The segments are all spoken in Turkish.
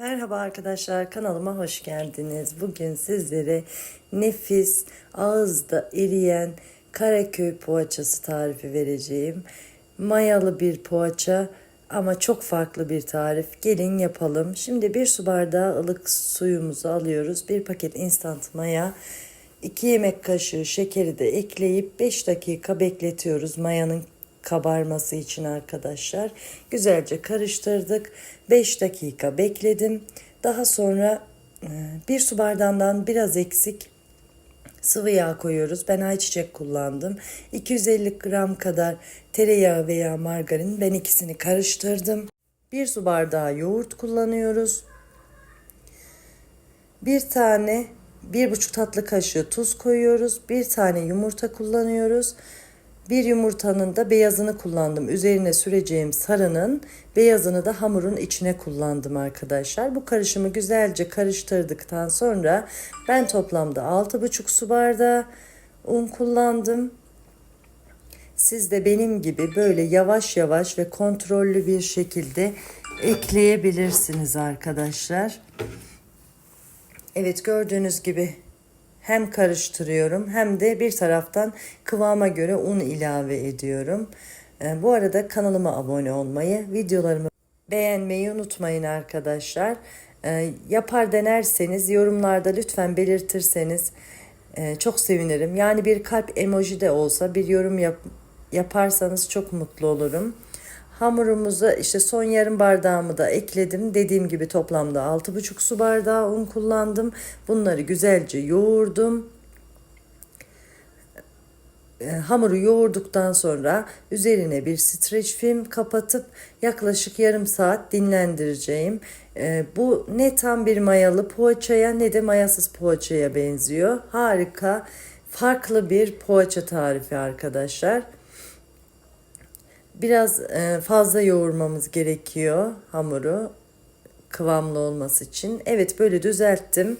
Merhaba arkadaşlar kanalıma hoş geldiniz. Bugün sizlere nefis ağızda eriyen Karaköy poğaçası tarifi vereceğim. Mayalı bir poğaça ama çok farklı bir tarif. Gelin yapalım. Şimdi bir su bardağı ılık suyumuzu alıyoruz. Bir paket instant maya, 2 yemek kaşığı şekeri de ekleyip 5 dakika bekletiyoruz mayanın kabarması için arkadaşlar. Güzelce karıştırdık. 5 dakika bekledim. Daha sonra e, bir su bardağından biraz eksik sıvı yağ koyuyoruz. Ben ayçiçek kullandım. 250 gram kadar tereyağı veya margarin. Ben ikisini karıştırdım. Bir su bardağı yoğurt kullanıyoruz. Bir tane bir buçuk tatlı kaşığı tuz koyuyoruz. Bir tane yumurta kullanıyoruz. Bir yumurtanın da beyazını kullandım. Üzerine süreceğim sarının beyazını da hamurun içine kullandım arkadaşlar. Bu karışımı güzelce karıştırdıktan sonra ben toplamda 6,5 su bardağı un kullandım. Siz de benim gibi böyle yavaş yavaş ve kontrollü bir şekilde ekleyebilirsiniz arkadaşlar. Evet gördüğünüz gibi hem karıştırıyorum hem de bir taraftan kıvama göre un ilave ediyorum. Ee, Bu arada kanalıma abone olmayı, videolarımı beğenmeyi unutmayın arkadaşlar. Ee, Yapar denerseniz yorumlarda lütfen belirtirseniz e, çok sevinirim. Yani bir kalp emoji de olsa bir yorum yap, yaparsanız çok mutlu olurum. Hamurumuza işte son yarım bardağımı da ekledim. Dediğim gibi toplamda 6,5 su bardağı un kullandım. Bunları güzelce yoğurdum. E, hamuru yoğurduktan sonra üzerine bir streç film kapatıp yaklaşık yarım saat dinlendireceğim. E, bu ne tam bir mayalı poğaçaya ne de mayasız poğaçaya benziyor. Harika, farklı bir poğaça tarifi arkadaşlar. Biraz e, fazla yoğurmamız gerekiyor hamuru kıvamlı olması için. Evet böyle düzelttim.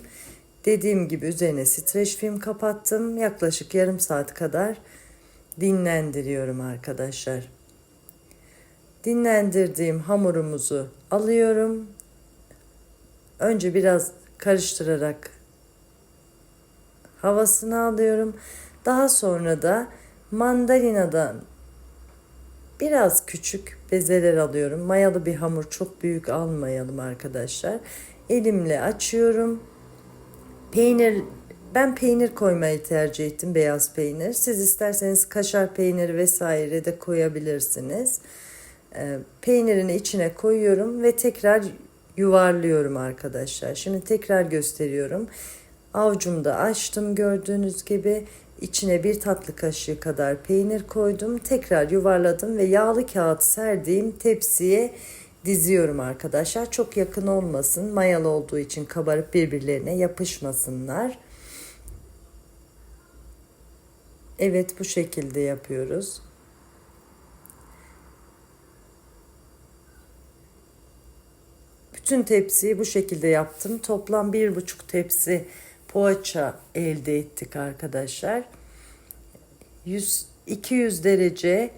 Dediğim gibi üzerine streç film kapattım. Yaklaşık yarım saat kadar dinlendiriyorum arkadaşlar. Dinlendirdiğim hamurumuzu alıyorum. Önce biraz karıştırarak havasını alıyorum. Daha sonra da mandalinadan Biraz küçük bezeler alıyorum. Mayalı bir hamur çok büyük almayalım arkadaşlar. Elimle açıyorum. Peynir ben peynir koymayı tercih ettim beyaz peynir. Siz isterseniz kaşar peyniri vesaire de koyabilirsiniz. Ee, peynirini içine koyuyorum ve tekrar yuvarlıyorum arkadaşlar. Şimdi tekrar gösteriyorum. Avcumda açtım gördüğünüz gibi İçine bir tatlı kaşığı kadar peynir koydum. Tekrar yuvarladım ve yağlı kağıt serdiğim tepsiye diziyorum arkadaşlar. Çok yakın olmasın. Mayalı olduğu için kabarıp birbirlerine yapışmasınlar. Evet bu şekilde yapıyoruz. Bütün tepsiyi bu şekilde yaptım. Toplam bir buçuk tepsi poğaça elde ettik arkadaşlar. 100 200 derece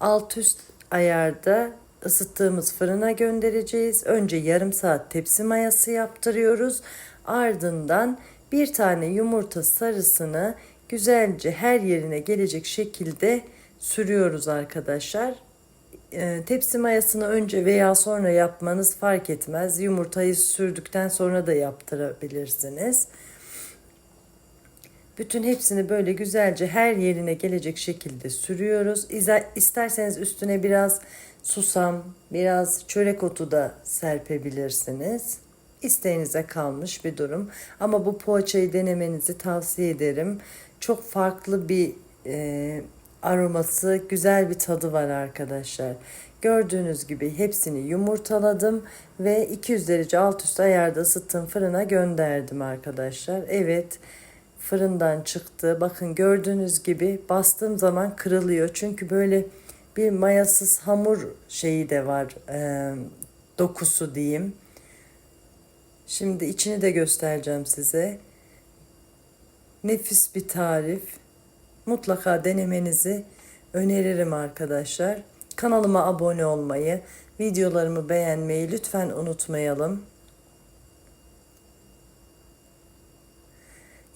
alt üst ayarda ısıttığımız fırına göndereceğiz. Önce yarım saat tepsi mayası yaptırıyoruz. Ardından bir tane yumurta sarısını güzelce her yerine gelecek şekilde sürüyoruz arkadaşlar. E, tepsi mayasını önce veya sonra yapmanız fark etmez. Yumurtayı sürdükten sonra da yaptırabilirsiniz. Bütün hepsini böyle güzelce her yerine gelecek şekilde sürüyoruz. İsterseniz üstüne biraz susam, biraz çörek otu da serpebilirsiniz. İsteğinize kalmış bir durum. Ama bu poğaçayı denemenizi tavsiye ederim. Çok farklı bir e, aroması, güzel bir tadı var arkadaşlar. Gördüğünüz gibi hepsini yumurtaladım ve 200 derece alt üst ayarda ısıttığım fırına gönderdim arkadaşlar. Evet fırından çıktı. Bakın gördüğünüz gibi bastığım zaman kırılıyor. Çünkü böyle bir mayasız hamur şeyi de var. E, dokusu diyeyim. Şimdi içini de göstereceğim size. Nefis bir tarif. Mutlaka denemenizi öneririm arkadaşlar. Kanalıma abone olmayı, videolarımı beğenmeyi lütfen unutmayalım.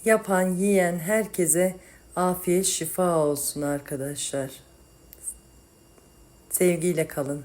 Yapan, yiyen herkese afiyet şifa olsun arkadaşlar. Sevgiyle kalın.